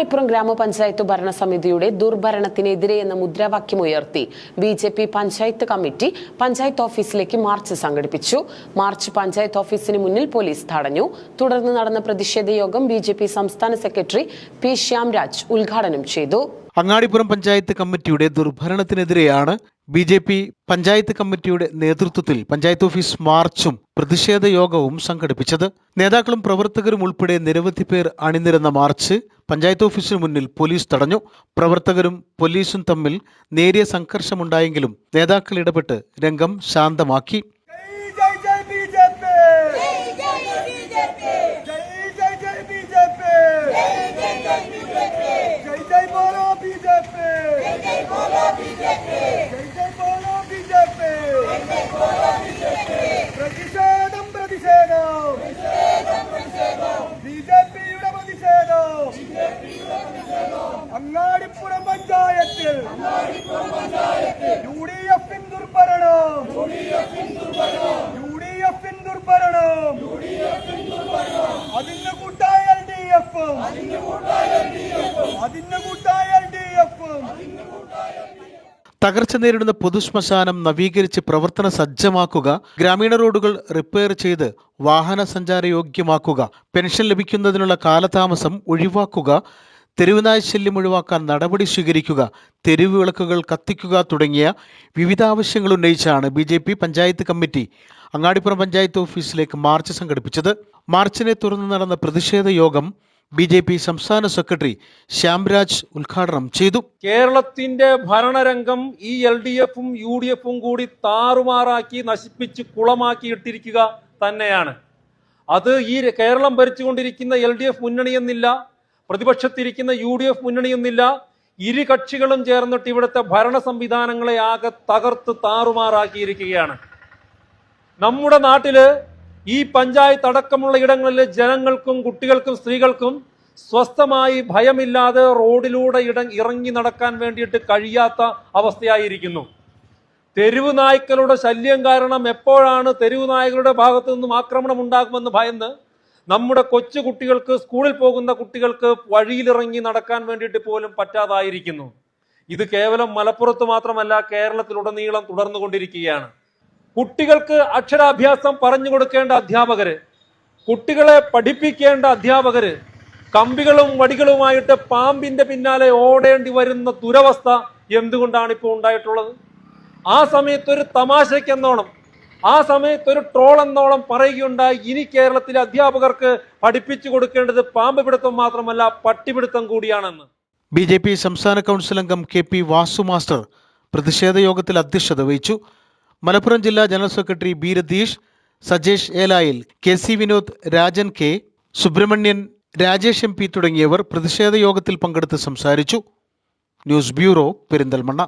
Angadipuram ഗ്രാമപഞ്ചായത്ത് ഭരണസമിതിയുടെ ദുർഭരണത്തിനെതിരെ എന്ന മുദ്രാവാക്യമുയർത്തി B J P panchayat committee panchayat ഓഫീസിലേക്ക് മാർച്ച് സംഘടിപ്പിച്ചു. മാർച്ച് പഞ്ചായത്ത് ഓഫീസിന് മുന്നിൽ പോലീസ് തടഞ്ഞു. തുടർന്ന് നടന്ന പ്രതിഷേധ യോഗം ബി ജെ പി സംസ്ഥാന സെക്രട്ടറി പി ശ്യാംരാജ് ഉദ്ഘാടനം ചെയ്തു. അങ്ങാടിപ്പുറം പഞ്ചായത്ത് കമ്മിറ്റിയുടെ ദുർഭരണത്തിനെതിരെയാണ് ബി ജെ പി പഞ്ചായത്ത് കമ്മിറ്റിയുടെ നേതൃത്വത്തിൽ പഞ്ചായത്ത് ഓഫീസ് മാർച്ചും പ്രതിഷേധ യോഗവും സംഘടിപ്പിച്ചത്. നേതാക്കളും പ്രവർത്തകരും ഉൾപ്പെടെ നിരവധി പേർ അണിനിരന്ന മാർച്ച് പഞ്ചായത്ത് ഓഫീസിന് മുന്നിൽ പോലീസ് തടഞ്ഞു. പ്രവർത്തകരും പോലീസും തമ്മിൽ നേരിയ സംഘർഷമുണ്ടായെങ്കിലും നേതാക്കൾ ഇടപെട്ട് രംഗം ശാന്തമാക്കി. തകർച്ച നേരിടുന്ന പൊതുശ്മശാനം നവീകരിച്ച് പ്രവർത്തന സജ്ജമാക്കുക ഗ്രാമീണ റോഡുകൾ റിപ്പയർ ചെയ്ത് വാഹന സഞ്ചാര യോഗ്യമാക്കുക പെൻഷൻ ലഭിക്കുന്നതിനുള്ള കാലതാമസം ഒഴിവാക്കുക തെരുവുനായ ശല്യം ഒഴിവാക്കാൻ നടപടി സ്വീകരിക്കുക തെരുവ് വിളക്കുകൾ കത്തിക്കുക തുടങ്ങിയ വിവിധ ആവശ്യങ്ങൾ ഉന്നയിച്ചാണ് B J P panchayat committee Angadippuram panchayat ഓഫീസിലേക്ക് മാർച്ച് സംഘടിപ്പിച്ചത്. മാർച്ചിനെ തുടർന്ന് നടന്ന പ്രതിഷേധ യോഗം ബി ജെ പി സംസ്ഥാന സെക്രട്ടറി ശ്യാംരാജ് ഉദ്ഘാടനം ചെയ്തു. കേരളത്തിന്റെ ഭരണരംഗം ഈ എൽ ഡി എഫും യു ഡി എഫും കൂടി താറുമാറാക്കി നശിപ്പിച്ച് കുളമാക്കി ഇട്ടിരിക്കുക തന്നെയാണ്. അത് ഈ കേരളം ഭരിച്ചുകൊണ്ടിരിക്കുന്ന എൽ ഡി എഫ് മുന്നണിയെന്നില്ല പ്രതിപക്ഷത്തിരിക്കുന്ന യു ഡി എഫ് മുന്നണിയെന്നില്ല ഇരു കക്ഷികളും ചേർന്നിട്ട് ഇവിടുത്തെ ഭരണ സംവിധാനങ്ങളെ ആകെ തകർത്ത് താറുമാറാക്കിയിരിക്കുകയാണ്. നമ്മുടെ നാട്ടിൽ ഈ പഞ്ചായത്ത് അടക്കമുള്ള ഇടങ്ങളിലെ ജനങ്ങൾക്കും കുട്ടികൾക്കും സ്ത്രീകൾക്കും സ്വസ്ഥമായി ഭയമില്ലാതെ റോഡിലൂടെ ഇട ഇറങ്ങി നടക്കാൻ വേണ്ടിയിട്ട് കഴിയാത്ത അവസ്ഥയായിരിക്കുന്നു. തെരുവ് നായ്ക്കളുടെ ശല്യം കാരണം എപ്പോഴാണ് തെരുവ് നായ്ക്കളുടെ ഭാഗത്തു നിന്നും ആക്രമണം ഉണ്ടാകുമെന്ന് ഭയന്ന് നമ്മുടെ കൊച്ചു കുട്ടികൾക്ക് സ്കൂളിൽ പോകുന്ന കുട്ടികൾക്ക് വഴിയിലിറങ്ങി നടക്കാൻ വേണ്ടിയിട്ട് പോലും പറ്റാതായിരിക്കുന്നു. ഇത് കേവലം മലപ്പുറത്ത് മാത്രമല്ല കേരളത്തിലുടനീളം തുടർന്നുകൊണ്ടിരിക്കുകയാണ്. കുട്ടികൾക്ക് അക്ഷരാഭ്യാസം പറഞ്ഞു കൊടുക്കേണ്ട അധ്യാപകര് കുട്ടികളെ പഠിപ്പിക്കേണ്ട അധ്യാപകര് കമ്പികളും വടികളുമായിട്ട് പാമ്പിന്റെ പിന്നാലെ ഓടേണ്ടി വരുന്ന ദുരവസ്ഥ എന്തുകൊണ്ടാണ് ഇപ്പോൾ ഉണ്ടായിട്ടുള്ളത്? ആ സമയത്ത് ഒരു തമാശയ്ക്കെന്നോണം ആ സമയത്ത് ഒരു ട്രോൾ എന്നോളം പറയുകയുണ്ടായി. ഇനി കേരളത്തിലെ അധ്യാപകർക്ക് പഠിപ്പിച്ചു കൊടുക്കേണ്ടത് പാമ്പ് പിടുത്തം മാത്രമല്ല പട്ടിപിടുത്തം കൂടിയാണെന്ന്. ബി ജെ പി സംസ്ഥാന കൗൺസിൽ അംഗം കെ പി വാസു മാസ്റ്റർ പ്രതിഷേധ യോഗത്തിൽ അധ്യക്ഷത വഹിച്ചു. മലപ്പുറം ജില്ലാ general secretary B Ratheesh Sajesh ഏലായിൽ K C Vinod Rajan K Subramanian Rajesh M P തുടങ്ങിയവർ പ്രതിഷേധ യോഗത്തിൽ പങ്കെടുത്ത് സംസാരിച്ചു. News bureau Perinthalmanna.